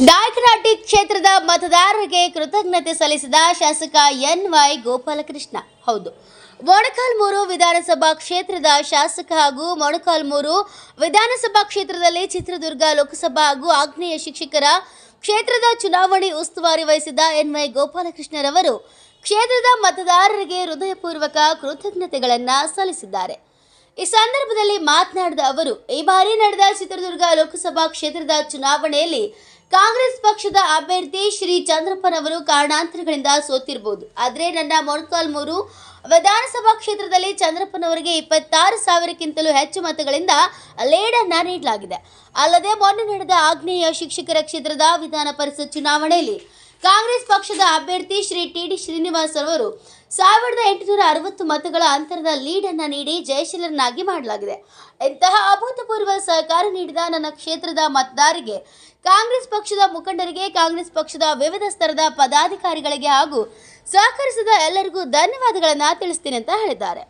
ನಾಯಕನಹಟ್ಟಿ ಕ್ಷೇತ್ರದ ಮತದಾರರಿಗೆ ಕೃತಜ್ಞತೆ ಸಲ್ಲಿಸಿದ ಶಾಸಕ ಎನ್ ವೈ ಗೋಪಾಲಕೃಷ್ಣ. ಹೌದು. ಮೊಣಕಾಲ್ಮೂರು ವಿಧಾನಸಭಾ ಕ್ಷೇತ್ರದ ಶಾಸಕ ಹಾಗೂ ಮೊಣಕಾಲ್ಮೂರು ವಿಧಾನಸಭಾ ಕ್ಷೇತ್ರದಲ್ಲಿ ಚಿತ್ರದುರ್ಗ ಲೋಕಸಭಾ ಹಾಗೂ ಆಗ್ನೇಯ ಶಿಕ್ಷಕರ ಕ್ಷೇತ್ರದ ಚುನಾವಣೆ ಉಸ್ತುವಾರಿ ವಹಿಸಿದ ಎನ್ ವೈ ಗೋಪಾಲಕೃಷ್ಣರವರು ಕ್ಷೇತ್ರದ ಮತದಾರರಿಗೆ ಹೃದಯಪೂರ್ವಕ ಕೃತಜ್ಞತೆಗಳನ್ನು ಸಲ್ಲಿಸಿದ್ದಾರೆ. ಈ ಸಂದರ್ಭದಲ್ಲಿ ಮಾತನಾಡಿದ ಅವರು, ಈ ಬಾರಿ ನಡೆದ ಚಿತ್ರದುರ್ಗ ಲೋಕಸಭಾ ಕ್ಷೇತ್ರದ ಚುನಾವಣೆಯಲ್ಲಿ ಕಾಂಗ್ರೆಸ್ ಪಕ್ಷದ ಅಭ್ಯರ್ಥಿ ಶ್ರೀ ಚಂದ್ರಪ್ಪನವರು ಕಾರಣಾಂತರಗಳಿಂದ ಸೋತಿರಬಹುದು ಆದರೆ ನನ್ನ ಮೊಣಕಾಲ್ಮೂರು ವಿಧಾನಸಭಾ ಕ್ಷೇತ್ರದಲ್ಲಿ ಚಂದ್ರಪ್ಪನವರಿಗೆ ಇಪ್ಪತ್ತಾರು ಸಾವಿರಕ್ಕಿಂತಲೂ ಹೆಚ್ಚು ಮತಗಳಿಂದ ಲೇಡನ್ನ ನೀಡಲಾಗಿದೆ. ಅಲ್ಲದೆ ಮೊನ್ನೆ ನಡೆದ ಆಗ್ನೇಯ ಶಿಕ್ಷಕರ ಕ್ಷೇತ್ರದ ವಿಧಾನ ಪರಿಷತ್ ಚುನಾವಣೆಯಲ್ಲಿ ಕಾಂಗ್ರೆಸ್ ಪಕ್ಷದ ಅಭ್ಯರ್ಥಿ ಶ್ರೀ ಟಿ ಡಿ ಶ್ರೀನಿವಾಸ್ ಅವರು ಸಾವಿರದ ಎಂಟುನೂರ ಅರವತ್ತು ಮತಗಳ ಅಂತರದ ಲೀಡನ್ನು ನೀಡಿ ಜಯಶೀಲರನ್ನಾಗಿ ಮಾಡಲಾಗಿದೆ. ಇಂತಹ ಅಭೂತಪೂರ್ವ ಸಹಕಾರ ನೀಡಿದ ನನ್ನ ಕ್ಷೇತ್ರದ ಮತದಾರರಿಗೆ ಕಾಂಗ್ರೆಸ್ ಪಕ್ಷದ ಮುಖಂಡರಿಗೆ, ಕಾಂಗ್ರೆಸ್ ಪಕ್ಷದ ವಿವಿಧ ಸ್ತರದ ಪದಾಧಿಕಾರಿಗಳಿಗೆ ಹಾಗೂ ಸಹಕರಿಸಿದ ಎಲ್ಲರಿಗೂ ಧನ್ಯವಾದಗಳನ್ನು ತಿಳಿಸ್ತೀನಿ ಅಂತ ಹೇಳಿದ್ದಾರೆ.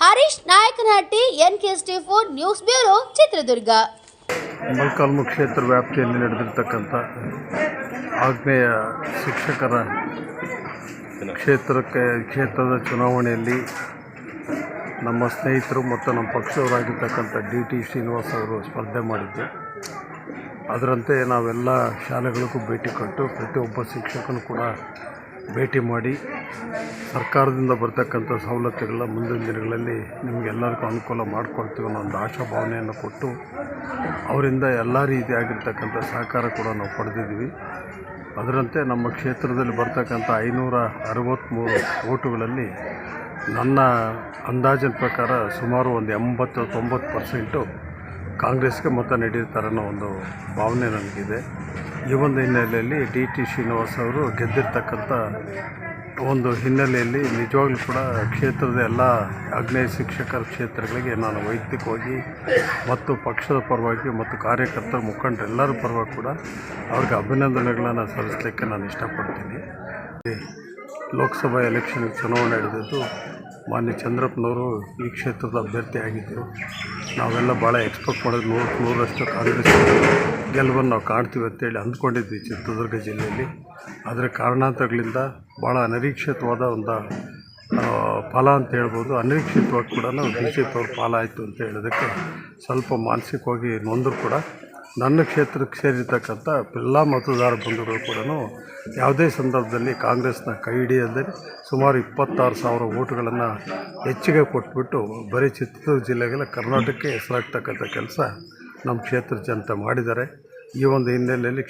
Harish Nayakanahatti N K S T four news bureau Chitradurga. ಕ್ಷೇತ್ರ ವ್ಯಾಪ್ತಿಯಲ್ಲಿ ನಡೆದಿರ್ತಕ್ಕಂಥ ಆಗ್ನೇಯ ಶಿಕ್ಷಕರ ಕ್ಷೇತ್ರಕ್ಕೆ, ಕ್ಷೇತ್ರದ ಚುನಾವಣೆಯಲ್ಲಿ ನಮ್ಮ ಸ್ನೇಹಿತರು ಮತ್ತು ನಮ್ಮ ಪಕ್ಷದವರಾಗಿರ್ತಕ್ಕಂಥ ಡಿ ಟಿ ಶ್ರೀನಿವಾಸ್ ಅವರು ಸ್ಪರ್ಧೆ ಮಾಡಿದ್ದು. ಅದರಂತೆ ನಾವೆಲ್ಲ ಶಾಲೆಗಳಿಗೂ ಭೇಟಿ ಕೊಟ್ಟು ಪ್ರತಿಯೊಬ್ಬ ಶಿಕ್ಷಕನು ಕೂಡ ಭೇಟಿ ಮಾಡಿ ಸರ್ಕಾರದಿಂದ ಬರ್ತಕ್ಕಂಥ ಸವಲತ್ತುಗಳ ಮುಂದಿನ ದಿನಗಳಲ್ಲಿ ನಿಮಗೆಲ್ಲರಿಗೂ ಅನುಕೂಲ ಮಾಡಿಕೊಡ್ತೀವಿ ಅನ್ನೋ ಒಂದು ಆಶಾಭಾವನೆಯನ್ನು ಕೊಟ್ಟು ಅವರಿಂದ ಎಲ್ಲ ರೀತಿಯಾಗಿರ್ತಕ್ಕಂಥ ಸಹಕಾರ ಕೂಡ ನಾವು ಪಡೆದಿದ್ದೀವಿ. ಅದರಂತೆ ನಮ್ಮ ಕ್ಷೇತ್ರದಲ್ಲಿ ಬರ್ತಕ್ಕಂಥ ಐನೂರ ಅರವತ್ತ್ಮೂರು ಓಟುಗಳಲ್ಲಿ ನನ್ನ ಅಂದಾಜಿನ ಪ್ರಕಾರ ಸುಮಾರು ಒಂದು ಎಂಬತ್ತು ತೊಂಬತ್ತು ಪರ್ಸೆಂಟು ಕಾಂಗ್ರೆಸ್ಗೆ ಮತ ನೀಡಿರ್ತಾರೆ ಅನ್ನೋ ಒಂದು ಭಾವನೆ ನನಗಿದೆ. ಈ ಒಂದು ಹಿನ್ನೆಲೆಯಲ್ಲಿ ಡಿ ಟಿ ಶ್ರೀನಿವಾಸ್ ಅವರು ಗೆದ್ದಿರ್ತಕ್ಕಂಥ ಒಂದು ಹಿನ್ನೆಲೆಯಲ್ಲಿ ನಿಜವಾಗ್ಲೂ ಕೂಡ ಕ್ಷೇತ್ರದ ಎಲ್ಲ ಅಗ್ನೇಯ ಶಿಕ್ಷಕರ ಕ್ಷೇತ್ರಗಳಿಗೆ ನಾನು ವೈಯಕ್ತಿಕವಾಗಿ ಮತ್ತು ಪಕ್ಷದ ಪರವಾಗಿ ಮತ್ತು ಕಾರ್ಯಕರ್ತರ ಮುಖಂಡರೆಲ್ಲರ ಪರವಾಗಿ ಕೂಡ ಅವ್ರಿಗೆ ಅಭಿನಂದನೆಗಳನ್ನು ಸಲ್ಲಿಸಲಿಕ್ಕೆ ನಾನು ಇಷ್ಟಪಡ್ತೀನಿ. ಲೋಕಸಭಾ ಎಲೆಕ್ಷನ್ ಚುನಾವಣೆ ನಡೆದಿದ್ದು ಮಾನ್ಯ ಚಂದ್ರಪ್ಪನವರು ಈ ಕ್ಷೇತ್ರದ ಅಭ್ಯರ್ಥಿ ಆಗಿದ್ದರು ನಾವೆಲ್ಲ ಭಾಳ ಎಕ್ಸ್ಪೆಕ್ಟ್ ಮಾಡೋದು ನೂರು ನೂರರಷ್ಟು ಕಾಂಗ್ರೆಸ್ ಗೆಲುವನ್ನು ನಾವು ಕಾಣ್ತೀವಿ ಅಂತೇಳಿ ಅಂದ್ಕೊಂಡಿದ್ವಿ ಚಿತ್ರದುರ್ಗ ಜಿಲ್ಲೆಯಲ್ಲಿ. ಆದರೆ ಕಾರಣಾಂತರಗಳಿಂದ ಭಾಳ ಅನಿರೀಕ್ಷಿತವಾದ ಒಂದು ಫಲ ಅಂತ ಹೇಳ್ಬೋದು. ಅನಿರೀಕ್ಷಿತವಾಗಿ ಕೂಡ ಬಿ ಜೆ ಫಲ ಆಯಿತು ಅಂತ ಹೇಳೋದಕ್ಕೆ ಸ್ವಲ್ಪ ಮಾನಸಿಕವಾಗಿ ನೊಂದರೂ ಕೂಡ. ನನ್ನ ಕ್ಷೇತ್ರಕ್ಕೆ ಸೇರಿರ್ತಕ್ಕಂಥ ಎಲ್ಲ ಮತದಾರ ಬಂಧುಗಳು ಕೂಡ ಯಾವುದೇ ಸಂದರ್ಭದಲ್ಲಿ ಕಾಂಗ್ರೆಸ್ನ ಕೈ ಹಿಡಿಯದೆ ಸುಮಾರು ಇಪ್ಪತ್ತಾರು ಸಾವಿರ ಓಟುಗಳನ್ನು ಹೆಚ್ಚಿಗೆ ಕೊಟ್ಬಿಟ್ಟು ಬರೀ ಚಿತ್ರದುರ್ಗ ಜಿಲ್ಲೆಗೆಲ್ಲ ಕರ್ನಾಟಕಕ್ಕೆ ಹೆಸರಾಗ್ತಕ್ಕಂಥ ಕೆಲಸ ನಮ್ಮ ಕ್ಷೇತ್ರ ಜನತೆ ಮಾಡಿದ್ದಾರೆ. ಈ ಒಂದು ಹಿನ್ನೆಲೆಯಲ್ಲಿ ಕ್ಷೇ